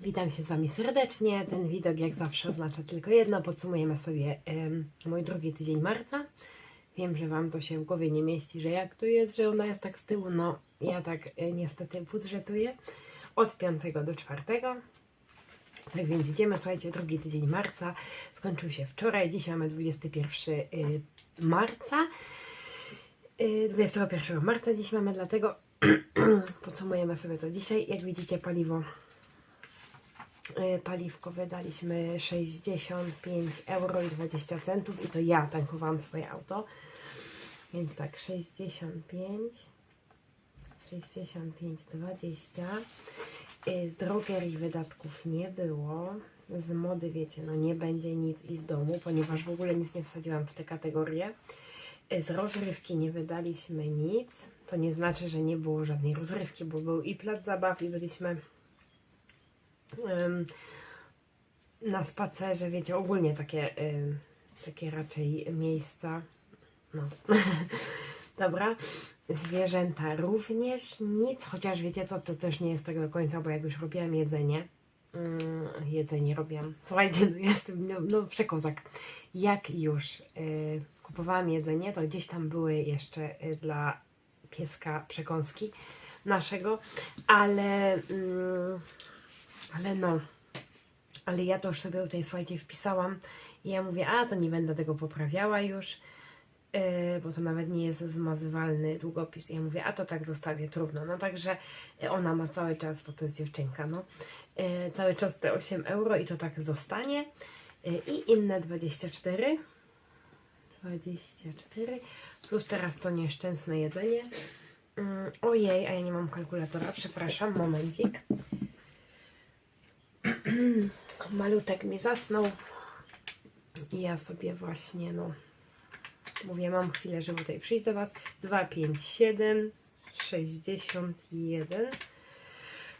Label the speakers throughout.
Speaker 1: Witam się z Wami serdecznie. Ten widok jak zawsze oznacza tylko jedno. Podsumujemy sobie mój drugi tydzień marca. Wiem, że Wam to się w głowie nie mieści, że jak to jest, że ona jest tak z tyłu. No, ja tak e, niestety budżetuję od 5 do 4. Tak więc idziemy, słuchajcie, drugi tydzień marca. Skończył się wczoraj, dzisiaj mamy 21 y, marca. Y, 21 marca dziś mamy, dlatego podsumujemy sobie to dzisiaj. Jak widzicie, paliwo y, paliwko wydaliśmy 65 euro i 20 centów i to ja tankowałam swoje auto. Więc tak, 65 65 20 Y, z drogerii wydatków nie było. Z mody, wiecie, no nie będzie nic i z domu, ponieważ w ogóle nic nie wsadziłam w te kategorie. Y, Z rozrywki nie wydaliśmy nic. To nie znaczy, że nie było żadnej rozrywki, bo był i plac zabaw, i byliśmy em, na spacerze, wiecie, ogólnie takie, em, takie raczej miejsca. No. Dobra. Zwierzęta również nic, chociaż wiecie co, to też nie jest tak do końca, bo jak już robiłam jedzenie, mm, jedzenie robiłam, słuchajcie, no jestem, no, no przekozak, jak już y, kupowałam jedzenie, to gdzieś tam były jeszcze y, dla pieska przekąski naszego, ale, mm, ale no, ale ja to już sobie tutaj, słuchajcie, wpisałam i ja mówię, a to nie będę tego poprawiała już, Yy, bo to nawet nie jest zmazywalny długopis. I ja mówię, a to tak zostawię, trudno. No także yy, ona ma cały czas, bo to jest dziewczynka, no, yy, cały czas te 8 euro i to tak zostanie. Yy, I inne 24. 24. Plus teraz to nieszczęsne jedzenie. Yy, ojej, a ja nie mam kalkulatora, przepraszam, momencik. Malutek mi zasnął. I ja sobie właśnie, no, Mówię, mam chwilę, żeby tutaj przyjść do Was. 2, 5, 7, 61.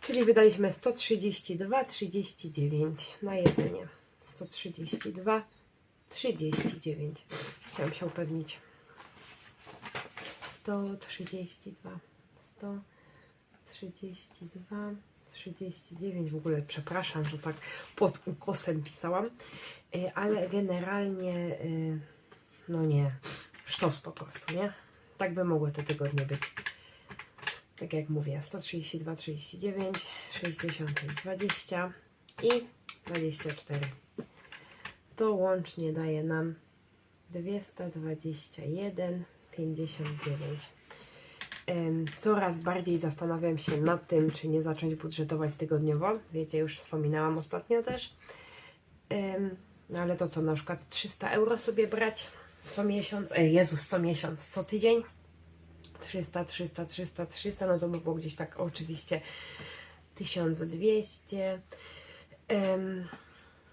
Speaker 1: Czyli wydaliśmy 132, 39 na jedzenie. 132, 39. Chciałam się upewnić. 132, 132, 39. W ogóle przepraszam, że tak pod ukosem pisałam, Y, ale generalnie. y, no nie, sztos po prostu, nie? Tak by mogły te tygodnie być. Tak jak mówię, 132, 39, 65, 20 i 24. To łącznie daje nam 221, 59. Em, Coraz bardziej zastanawiam się nad tym, czy nie zacząć budżetować tygodniowo. Wiecie, już wspominałam ostatnio też. No ale to co, na przykład 300 euro sobie brać co miesiąc, e, Jezus, co miesiąc, co tydzień 300, 300, 300, 300, no to by było gdzieś tak oczywiście 1200. Em,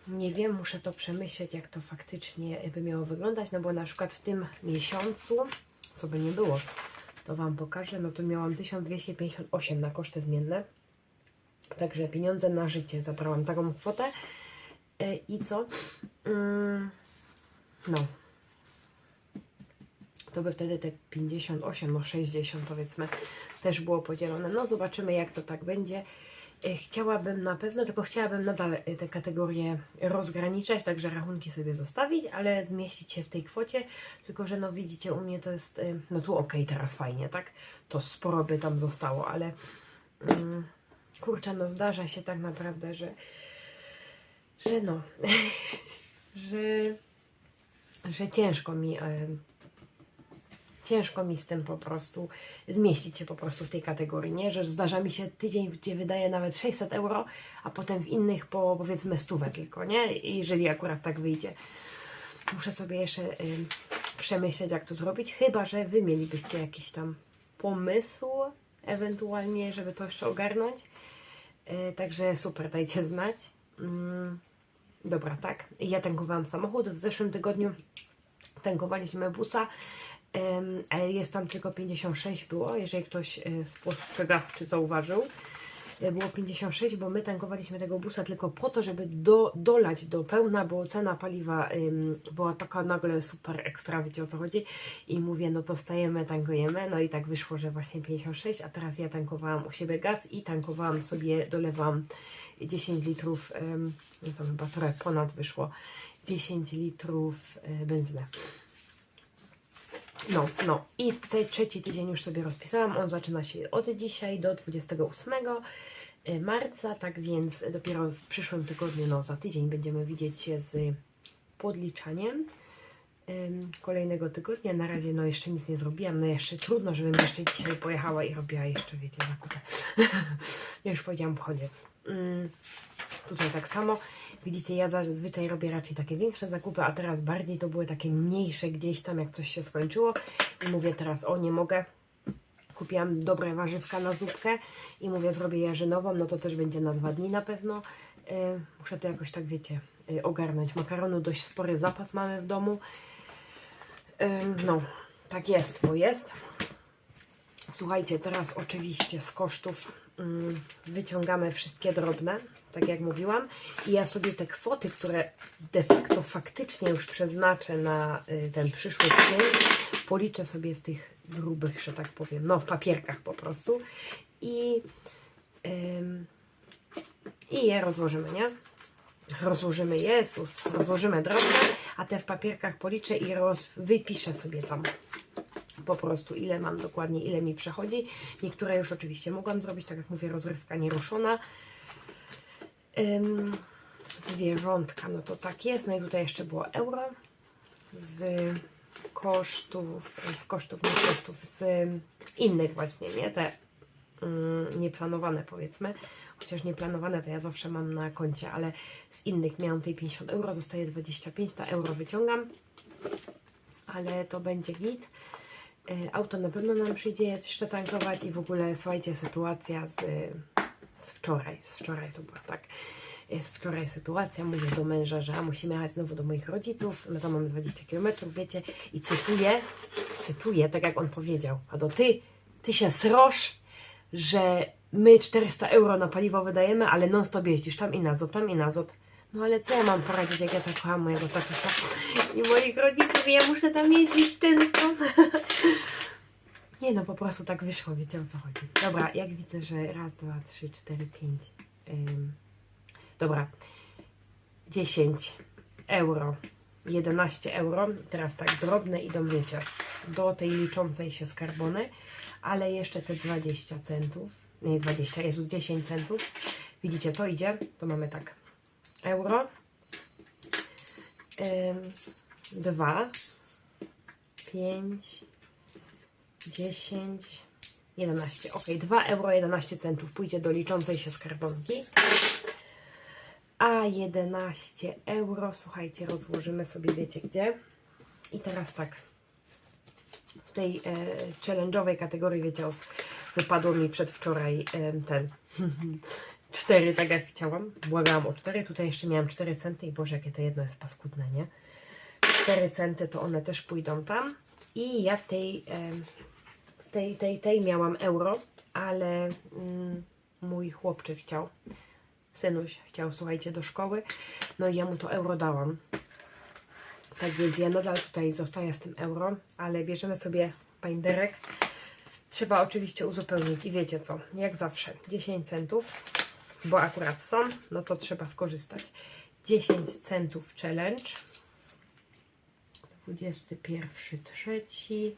Speaker 1: nie wiem, muszę to przemyśleć, jak to faktycznie by miało wyglądać, no bo na przykład w tym miesiącu, co by nie było, to Wam pokażę, no to miałam 1258 na koszty zmienne. Także pieniądze na życie zabrałam taką kwotę. E, I co? Mm, no, to by wtedy te 58, no 60 powiedzmy, też było podzielone. No zobaczymy jak to tak będzie. E, Chciałabym na pewno, tylko chciałabym nadal e, te kategorie rozgraniczać, także rachunki sobie zostawić, ale zmieścić się w tej kwocie, tylko że no widzicie, u mnie to jest, e, no tu ok, teraz fajnie, tak? To sporo by tam zostało, ale mm, kurczę, no zdarza się tak naprawdę, że że no, że, że ciężko mi em, ciężko mi z tym po prostu zmieścić się po prostu w tej kategorii, nie? Że zdarza mi się tydzień, gdzie wydaję nawet 600 euro, a potem w innych po powiedzmy stówę tylko, nie? Jeżeli akurat tak wyjdzie. Muszę sobie jeszcze ym, przemyśleć, jak to zrobić, chyba, że Wy mielibyście jakiś tam pomysł ewentualnie, żeby to jeszcze ogarnąć. Yy, także super, dajcie znać. Mm, dobra, tak. Ja tankowałam samochód. W zeszłym tygodniu tankowaliśmy busa. Ale jest tam tylko 56 było, jeżeli ktoś e, spostrzegawczy zauważył. e, było 56, bo my tankowaliśmy tego busa tylko po to, żeby do, dolać do pełna, bo cena paliwa była taka nagle super ekstra, wiecie o co chodzi. I mówię, no to stajemy, tankujemy. No i tak wyszło, że właśnie 56, a teraz ja tankowałam u siebie gaz i tankowałam sobie, dolewam 10 litrów, no tam chyba trochę ponad wyszło, 10 litrów y, benzyny. No, no. I tutaj trzeci tydzień już sobie rozpisałam. On zaczyna się od dzisiaj do 28 marca, tak więc dopiero w przyszłym tygodniu, no za tydzień będziemy widzieć się z podliczaniem kolejnego tygodnia. Na razie no jeszcze nic nie zrobiłam, no jeszcze trudno, żebym jeszcze dzisiaj pojechała i robiła jeszcze, wiecie, zakupy. ja już powiedziałam koniec. Ym, tutaj tak samo. Widzicie, ja zazwyczaj robię raczej takie większe zakupy, a teraz bardziej to były takie mniejsze gdzieś tam, jak coś się skończyło. I mówię teraz, o nie mogę. Kupiłam dobre warzywka na zupkę i mówię, zrobię jarzynową, no to też będzie na dwa dni na pewno. Yy, muszę to jakoś tak, wiecie, yy, ogarnąć. Makaronu dość spory zapas mamy w domu. Yy, no, tak jest, bo jest. Słuchajcie, teraz oczywiście z kosztów mm, wyciągamy wszystkie drobne, tak jak mówiłam. I ja sobie te kwoty, które de facto faktycznie już przeznaczę na y, ten przyszły tydzień, policzę sobie w tych grubych, że tak powiem, no w papierkach po prostu. I, i je rozłożymy, nie? Rozłożymy, Jezus, rozłożymy drobne, a te w papierkach policzę i roz, wypiszę sobie tam po prostu ile mam dokładnie, ile mi przechodzi. Niektóre już oczywiście mogłam zrobić, tak jak mówię, rozrywka nieruszona. Ym, zwierzątka, no to tak jest. No i tutaj jeszcze było euro z kosztów, z kosztów, nie z kosztów, z innych właśnie, nie? Te mm, nieplanowane powiedzmy. Chociaż nieplanowane to ja zawsze mam na koncie, ale z innych miałam tej 50 euro, zostaje 25, ta euro wyciągam. Ale to będzie git. Y, Auto na pewno nam przyjdzie jeszcze tankować i w ogóle słuchajcie, sytuacja z, z wczoraj, z wczoraj to była tak. Jest wczoraj sytuacja, mówię do męża, że musimy jechać znowu do moich rodziców, no to mamy 20 km, wiecie, i cytuję, cytuję, tak jak on powiedział, a do ty, ty się srosz, że my 400 euro na paliwo wydajemy, ale non stop jeździsz tam i nazot, tam i nazot. No ale co ja mam poradzić, jak ja tak kocham mojego tatusia i moich rodziców i ja muszę tam jeździć często. Nie no, po prostu tak wyszło, wiecie o co chodzi. Dobra, jak widzę, że raz, dwa, trzy, cztery, pięć. Ym, dobra, 10 euro, 11 euro. Teraz tak drobne idą, wiecie, do tej liczącej się skarbony, ale jeszcze te 20 centów, nie 20, jest 10 centów. Widzicie, to idzie, to mamy tak, euro, 2, 5, 10, 11. Ok, 2 euro 11 centów pójdzie do liczącej się skarbonki. A 11 euro, słuchajcie, rozłożymy sobie, wiecie gdzie. I teraz tak, w tej e, challenge'owej kategorii, wiecie, wypadło mi przedwczoraj e, ten 4, tak jak chciałam. Błagałam o 4, tutaj jeszcze miałam 4 centy i Boże, jakie to jedno jest paskudne, nie? 4 centy to one też pójdą tam. I ja w tej, w tej, tej, tej miałam euro, ale mm, mój chłopczyk chciał, synuś chciał, słuchajcie, do szkoły. No i ja mu to euro dałam. Tak więc ja nadal tutaj zostaję z tym euro, ale bierzemy sobie binderek. Trzeba oczywiście uzupełnić i wiecie co, jak zawsze 10 centów, bo akurat są, no to trzeba skorzystać. 10 centów challenge. 21, trzeci.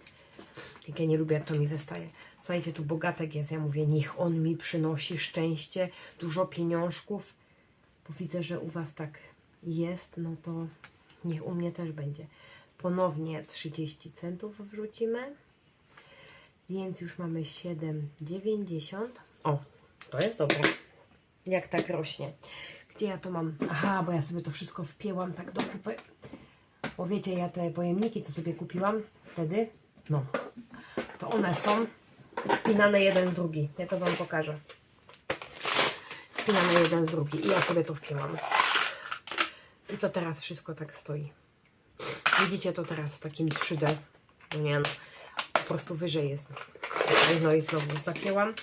Speaker 1: Jak ja nie lubię, to mi wystaje. Słuchajcie, tu bogatek jest. Ja mówię, niech on mi przynosi szczęście, dużo pieniążków. Bo widzę, że u Was tak jest, no to niech u mnie też będzie. Ponownie 30 centów wrzucimy. Więc już mamy 7,90. O, to jest dobre. Jak tak rośnie. Gdzie ja to mam? Aha, bo ja sobie to wszystko wpięłam tak do kupy. Bo wiecie, ja te pojemniki, co sobie kupiłam wtedy, no, to one są wpinane jeden w drugi. Ja to Wam pokażę. Wpinane jeden w drugi. I ja sobie to wpięłam. I to teraz wszystko tak stoi. Widzicie to teraz w takim 3D. No nie no, po prostu wyżej jest. No i znowu zapięłam,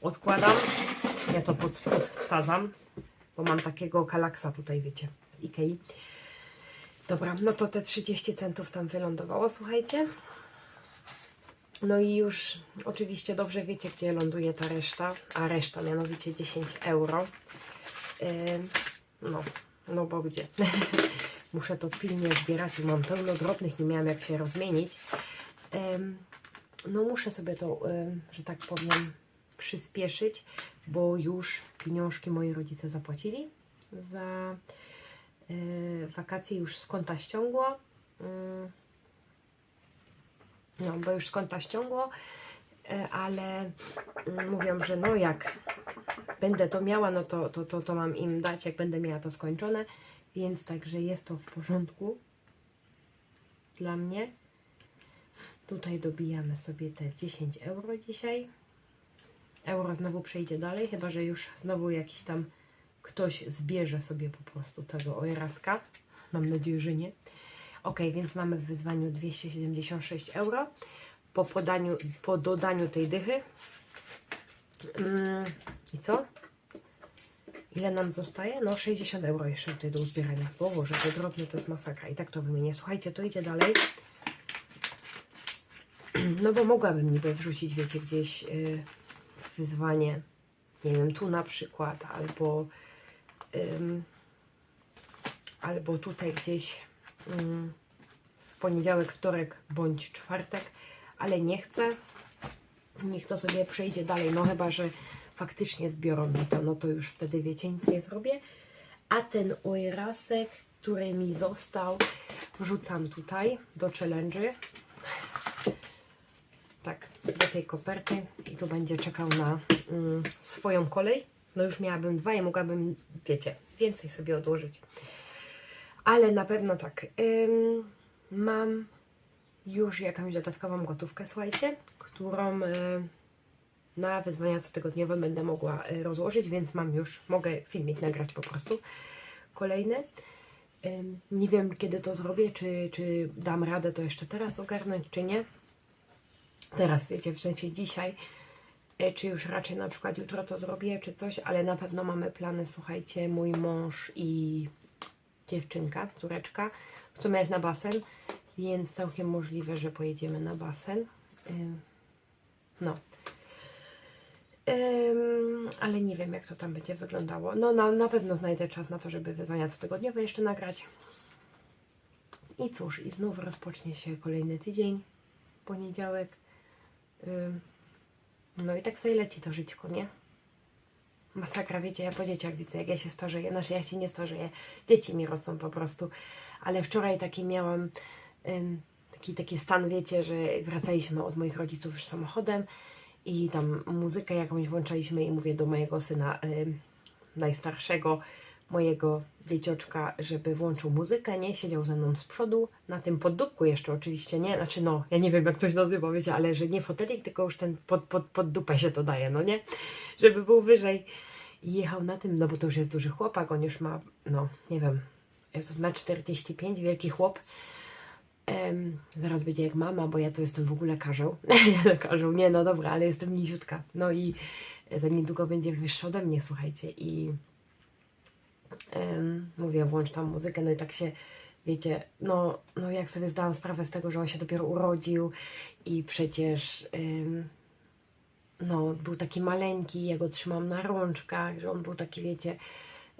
Speaker 1: odkładam Ja to pod spód wsadzam, bo mam takiego kalaksa tutaj, wiecie, z Ikei. Dobra, no to te 30 centów tam wylądowało, słuchajcie. No i już oczywiście dobrze wiecie, gdzie ląduje ta reszta, a reszta mianowicie 10 euro. Ym, no, no bo gdzie? Muszę to pilnie zbierać, mam pełno drobnych, nie miałam jak się rozmienić. Ym, no muszę sobie to, ym, że tak powiem, przyspieszyć, bo już pieniążki moi rodzice zapłacili za y, wakacje już z konta ściągło. Ym, no, bo już z konta ściągło, e, ale mm, mówią, że no jak będę to miała, no to, to, to, to mam im dać, jak będę miała to skończone, więc także jest to w porządku dla mnie. Tutaj dobijamy sobie te 10 euro dzisiaj. Euro znowu przejdzie dalej, chyba że już znowu jakiś tam ktoś zbierze sobie po prostu tego ojraska. Mam nadzieję, że nie. Ok, więc mamy w wyzwaniu 276 euro. Po, podaniu, po dodaniu tej dychy. Mm, I co? Ile nam zostaje? No 60 euro jeszcze tutaj do uzbierania. Bo Boże, to drobne to jest masakra. I tak to wymienię. Słuchajcie, to idzie dalej. No bo mogłabym niby wrzucić, wiecie, gdzieś yy, wyzwanie, nie wiem, tu na przykład, albo ym, albo tutaj gdzieś ym, w poniedziałek, wtorek bądź czwartek, ale nie chcę. Niech to sobie przejdzie dalej, no chyba, że faktycznie zbiorą mi to, no to już wtedy wiecie, nic nie zrobię. A ten ojrasek, który mi został, wrzucam tutaj do challenge'y. Do tej koperty i tu będzie czekał na mm, swoją kolej. No już miałabym dwa i mogłabym, wiecie, więcej sobie odłożyć. Ale na pewno tak, ym, mam już jakąś dodatkową gotówkę, słuchajcie, którą y, na wyzwania cotygodniowe będę mogła y, rozłożyć, więc mam już, mogę filmik nagrać po prostu kolejny. Ym, nie wiem kiedy to zrobię, czy, czy dam radę to jeszcze teraz ogarnąć, czy nie. Teraz, wiecie, w sensie dzisiaj, y, czy już raczej na przykład jutro to zrobię, czy coś, ale na pewno mamy plany, słuchajcie, mój mąż i dziewczynka, córeczka, chcą jechać na basen, więc całkiem możliwe, że pojedziemy na basen. No. Ym, ale nie wiem, jak to tam będzie wyglądało. No, na, na pewno znajdę czas na to, żeby wyzwania cotygodniowe jeszcze nagrać. I cóż, i znów rozpocznie się kolejny tydzień, poniedziałek. No i tak sobie leci to żyćko, nie? Masakra, wiecie, ja po dzieciach widzę, jak ja się starzeję. Znaczy, ja się nie starzeję. Dzieci mi rosną po prostu. Ale wczoraj taki miałam taki, taki stan, wiecie, że wracaliśmy od moich rodziców już samochodem i tam muzykę jakąś włączaliśmy i mówię do mojego syna najstarszego, mojego dziecioczka, żeby włączył muzykę, nie? Siedział ze mną z przodu, na tym poddupku jeszcze oczywiście, nie? Znaczy no, ja nie wiem jak ktoś nazywa, wiecie, ale że nie fotelik, tylko już ten pod, pod, pod dupę się to daje, no nie? Żeby był wyżej. I jechał na tym, no bo to już jest duży chłopak, on już ma, no, nie wiem, Jezus, ma 45, wielki chłop. Em, zaraz będzie jak mama, bo ja to jestem w ogóle karzeł. karzeł, nie, no dobra, ale jestem niziutka. No i za niedługo będzie wyższy ode mnie, słuchajcie. I mówię, włącz tam muzykę, no i tak się, wiecie, no, no jak sobie zdałam sprawę z tego, że on się dopiero urodził i przecież... no, był taki maleńki, ja go trzymam na rączkach, że on był taki, wiecie,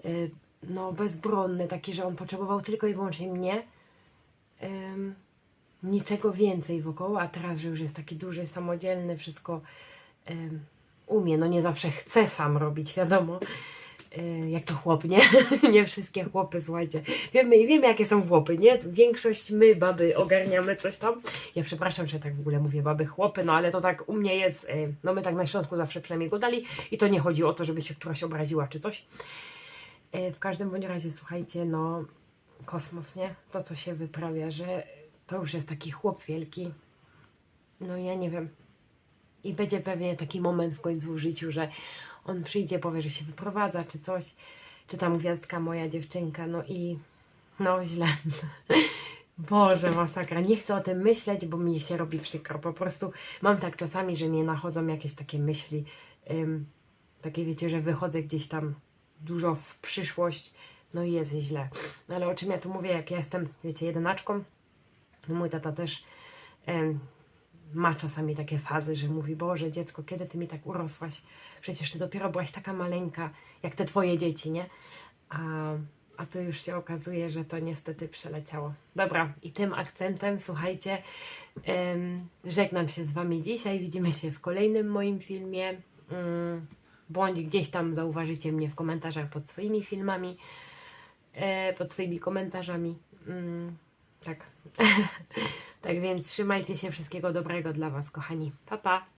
Speaker 1: y, no, bezbronny, taki, że on potrzebował tylko i wyłącznie mnie. Niczego więcej wokoło, a teraz, że już jest taki duży, samodzielny, wszystko umie. No nie zawsze chce sam robić, wiadomo. Y, jak to chłop, nie? nie wszystkie chłopy, słuchajcie. Wiemy wiemy, jakie są chłopy, nie? Większość my, baby, ogarniamy coś tam. Ja przepraszam, że tak w ogóle mówię baby, chłopy, no ale to tak u mnie jest, y, no my tak na Śląsku zawsze przynajmniej go dali i to nie chodzi o to, żeby się któraś obraziła czy coś. Y, w każdym bądź razie, słuchajcie, no kosmos, nie? To, co się wyprawia, że to już jest taki chłop wielki. No ja nie wiem. I będzie pewnie taki moment w końcu w życiu, że on przyjdzie, powie, że się wyprowadza, czy coś, czy tam gwiazdka moja dziewczynka, no i no źle. Boże, masakra. Nie chcę o tym myśleć, bo mi się robi przykro. Po prostu mam tak czasami, że mnie nachodzą jakieś takie myśli. ym, takie wiecie, że wychodzę gdzieś tam dużo w przyszłość, no i jest źle. No ale o czym ja tu mówię, jak ja jestem, wiecie, jedenaczką, no mój tata też em, ma czasami takie fazy, że mówi, Boże, dziecko, kiedy ty mi tak urosłaś? Przecież ty dopiero byłaś taka maleńka, jak te twoje dzieci, nie? A, a tu już się okazuje, że to niestety przeleciało. Dobra, i tym akcentem, słuchajcie, em, żegnam się z Wami dzisiaj. Widzimy się w kolejnym moim filmie. Mm, bądź gdzieś tam zauważycie mnie w komentarzach pod swoimi filmami, e, pod swoimi komentarzami. Mm, tak. tak więc trzymajcie się. Wszystkiego dobrego dla Was, kochani. Pa, pa.